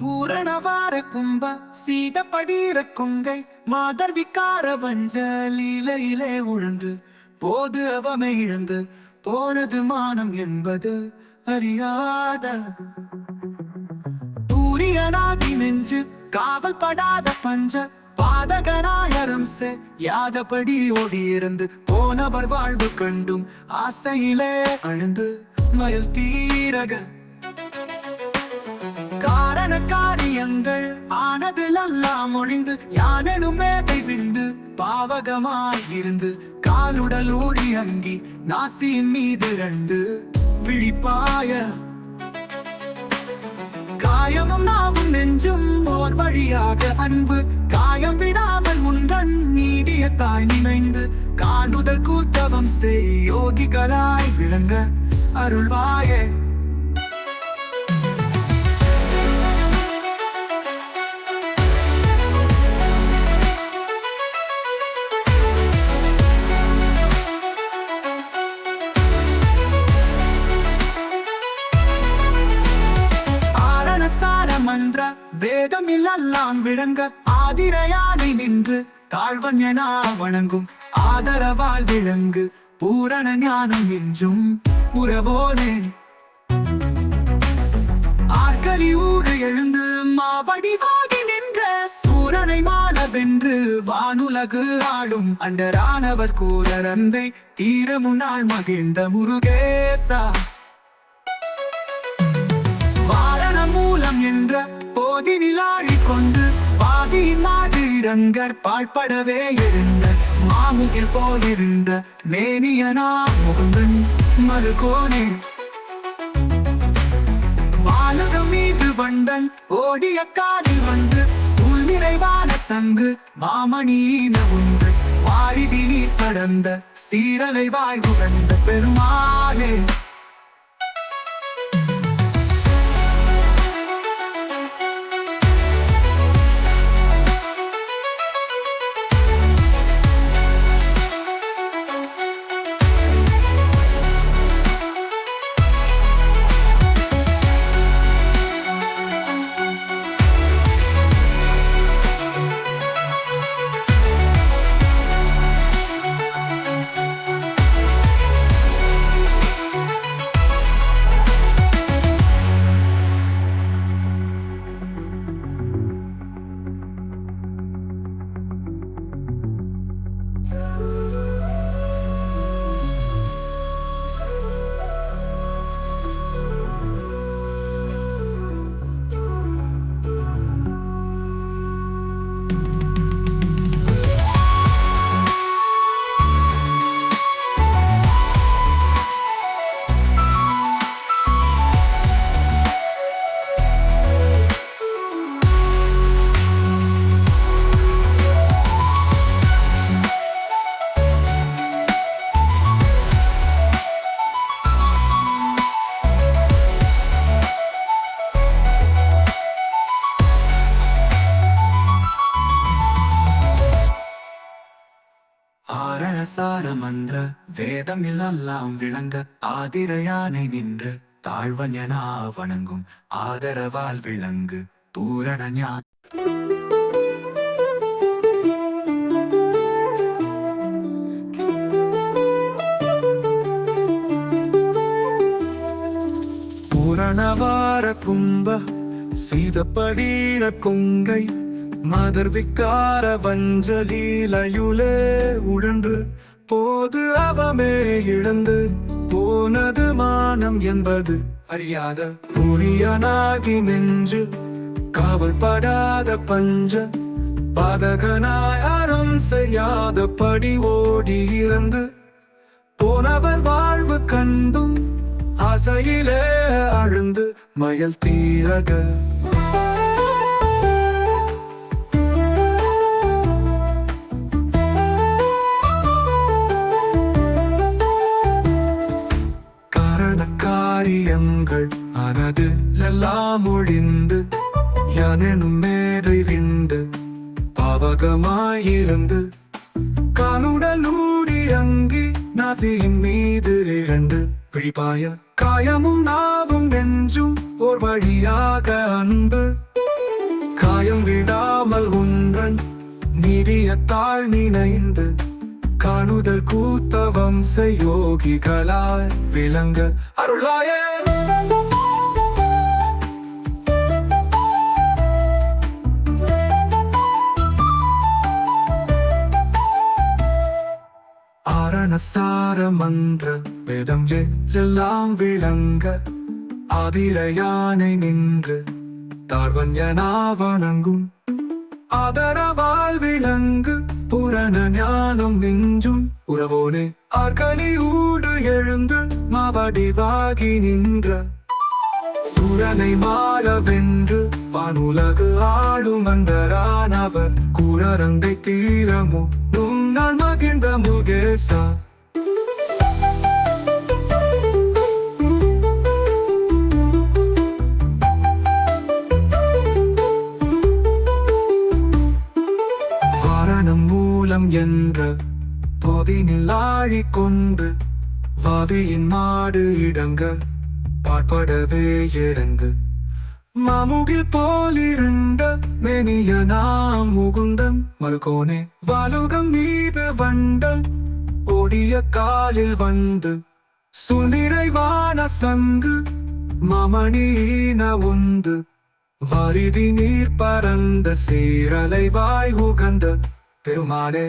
பூரணவார கும்ப சீத படீர கொங்கை மாதர் விக்கார வஞ்சலிலே உழன்று போது அவமை இழந்து போனது மானம் என்பது அறியாத. தூரியனாகி நெஞ்சு காவல் படாத பஞ்ச பாதகனாயரம் செ யாதபடி ஓடியிருந்து போனவர் வாழ்வு கண்டும் ஆசையிலே அழுந்து மயில் தீரக. காரண காரியங்கள் ஆனதிலெல்லாம் ஒழிந்து யானெனும் மேதை விண்டு பாவகமாயிருந்து காலுடல் ஓடி அங்கி நாசியின் மீது ரெண்டு விழிப்பாய. காயமும் நாவும் நெஞ்சும் ஓர் வழியாக அன்பு காயம் விடாமல் உன்றன் நீடிய தாய் நினைந்து காணுதல் கூத்தவம் செய் யோகிகளாய் விளங்க அருள்வாயே. நான் விளங்க ஆதிரையானை நின்று தாழ்வன் என வணங்கும். ஆதரவால் விளங்கு பூரண ஞானம் என்றும் உறவோனே. ஆர்கலி ஊடு எழுந்து மாவடிவாகி நின்ற சூரனை மாணவென்று வானுலகு ஆளும் அண்டரானவர் கூறர் அன்பை தீர முன்னாள் மகிழ்ந்த முருகேசா. வாரண மூலம் என்ற போதினில் கொண்டு பாதியின் மாதிரங்கர் பாழ்படவே இருந்த மாமுகில் போயிருந்த மேனியனா முகுந்தன் மறுகோனே வானகம் மீது வண்டல் ஓடிய காதில் வந்து சூழ் நிறைவான சங்கு மாமணியின உண்டு. வாரிதி நீர் கடந்த சீரலை வாய் உகந்த பெருமாளே. ஆரணசார மன்ற வேதம் எல்லாம் விளங்க ஆதிரையானை நின்று தாழ்வன் என வணங்கும் ஆதரவால் விளங்கு பூரண ஞான. பூரணவார கும்ப சீதப்படீர கொங்கை மதர்விக்கார வஞ்சலீலையுலே உழன்று போது அவமே இழந்து போனது மானம் என்பது அறியாத புரியனாகி நெஞ்சு காவல் படாத பஞ்ச பாதகனாய் அறம் செய்யாத படி ஓடி இறந்து போனவர் வாழ்வு கண்டும் ஆசையிலே அழுந்து மயல் தீரக. பாகமாயிருந்து கானுடலூடி அங்கி நாசியின் மீது இரண்டு பிழிபாய காயமும் நாவும் நெஞ்சும் ஓர் வழியாக அன்பு. காயம் விடாமல் ஒன்றன் நீடிய தாழ் நினைந்து காணுதல் கூத்தவம் செய்யோகிகளாய் விளங்க அருளாய. ஆரணசார மன்ற வேதம் எல்லாம் விளங்க ஆதிரையானை நின்று தாழ்வஞ்சனா வணங்கும் ஆதரவால் விளங்கு புரண ஞானம் நெஞ்சும். உறவோனே ஆர்கலி ஊடு எழுந்து மவடிவாகி நின்ற. சூரனை மாறவென்று வானுலகு ஆளும் அந்தரானவர். கூரரங்கை தீரமோ நுண்ணாள் மகிழ்ந்த முகேசா. போதினில் ஆழிக்கொண்டு வாவியின் மாடு இடங்க பாட்படவே இடங்கு மாமுகில் போலிருண்ட மெனிய நாம் முகுந்தன் மறுகோனே வலுகம் மீது வண்டல் ஓடிய காலில் வந்து சுனிறைவான சங்கு மமணீன உந்து. வரிதி நீர் பரந்த சீரலை வாய் உகந்த பெருமானே.